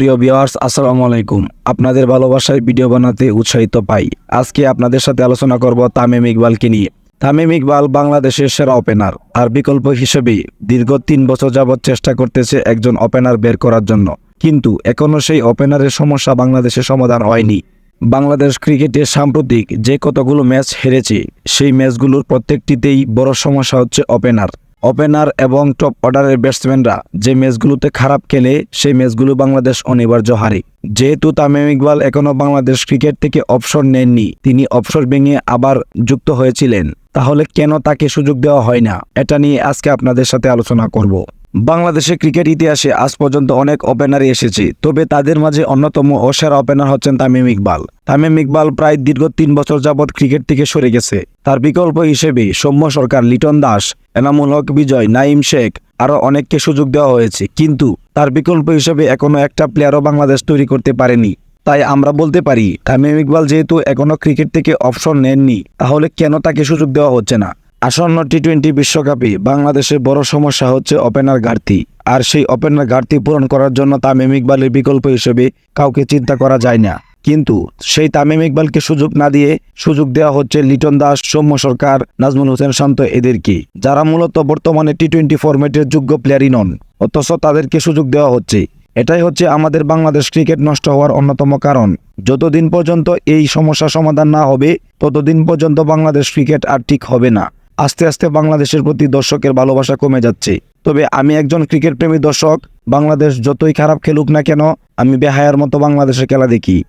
প্রিয় ভিউয়ার্স, আসসালামু আলাইকুম। আপনাদের ভালোবাসায় ভিডিও বানাতে উৎসাহিত পাই। আজকে আপনাদের সাথে আলোচনা করব তামিম ইকবালকে নিয়ে। তামিম ইকবাল বাংলাদেশের সেরা ওপেনার আর বিকল্প হিসেবে দীর্ঘ তিন বছর যাবৎ চেষ্টা করতেছে একজন ওপেনার বের করার জন্য। কিন্তু এখনও সেই ওপেনারের সমস্যা বাংলাদেশে সমাধান হয়নি। বাংলাদেশ ক্রিকেটে সাম্প্রতিক যে কতগুলো ম্যাচ হেরেছে, সেই ম্যাচগুলোর প্রত্যেকটিতেই বড় সমস্যা হচ্ছে ওপেনার। ওপেনার এবং টপ অর্ডারের ব্যাটসম্যানরা যে ম্যাচগুলোতে খারাপ খেলে সেই ম্যাচগুলো বাংলাদেশ অনিবার্য হারে। যেহেতু তামিম ইকবাল এখনও বাংলাদেশ ক্রিকেট থেকে অবসর নেননি, তিনি অবসর ভেঙে আবার যুক্ত হয়েছিলেন। তাহলে কেন তাকে সুযোগ দেওয়া হয় না? এটা নিয়ে আজকে আপনাদের সাথে আলোচনা করব। বাংলাদেশের ক্রিকেট ইতিহাসে আজ পর্যন্ত অনেক ওপেনারই এসেছে, তবে তাদের মাঝে অন্যতম ও সেরা ওপেনার হচ্ছেন তামিম ইকবাল। তামিম ইকবাল প্রায় দীর্ঘ তিন বছর যাবৎ ক্রিকেট থেকে সরে গেছে। তার বিকল্প হিসেবে সৌম্য সরকার, লিটন দাস, এনামুল হক, বিজয় নাইম শেখ আরও অনেককে সুযোগ দেওয়া হয়েছে, কিন্তু তার বিকল্প হিসেবে এখনও একটা প্লেয়ারও বাংলাদেশ তৈরি করতে পারেনি। তাই আমরা বলতে পারি, তামিম ইকবাল যেহেতু এখনও ক্রিকেট থেকে অপশন নেননি, তাহলে কেন তাকে সুযোগ দেওয়া হচ্ছে না? আসন্ন টি টোয়েন্টি বিশ্বকাপে বাংলাদেশের বড় সমস্যা হচ্ছে ওপেনার ঘাটতি। আর সেই ওপেনার ঘাটতি পূরণ করার জন্য তামিম ইকবালের বিকল্প হিসেবে কাউকে চিন্তা করা যায় না। কিন্তু সেই তামিম ইকবালকে সুযোগ না দিয়ে সুযোগ দেওয়া হচ্ছে লিটন দাস, সৌম্য সরকার, নাজমুল হোসেন শান্ত এদেরকে, যারা মূলত বর্তমানে টি টোয়েন্টি ফরম্যাটের যোগ্য প্লেয়ারই নন, অথচ তাদেরকে সুযোগ দেওয়া হচ্ছে। এটাই হচ্ছে আমাদের বাংলাদেশ ক্রিকেট নষ্ট হওয়ার অন্যতম কারণ। যতদিন পর্যন্ত এই সমস্যা সমাধান না হবে, ততদিন পর্যন্ত বাংলাদেশ ক্রিকেট আর ঠিক হবে না। আস্তে আস্তে বাংলাদেশের প্রতি দর্শকের ভালোবাসা কমে যাচ্ছে। তবে আমি একজন ক্রিকেট প্রেমী দর্শক, বাংলাদেশ যতই খারাপ খেলুক না কেন, আমি বেহায়ার মতো বাংলাদেশের খেলা দেখি।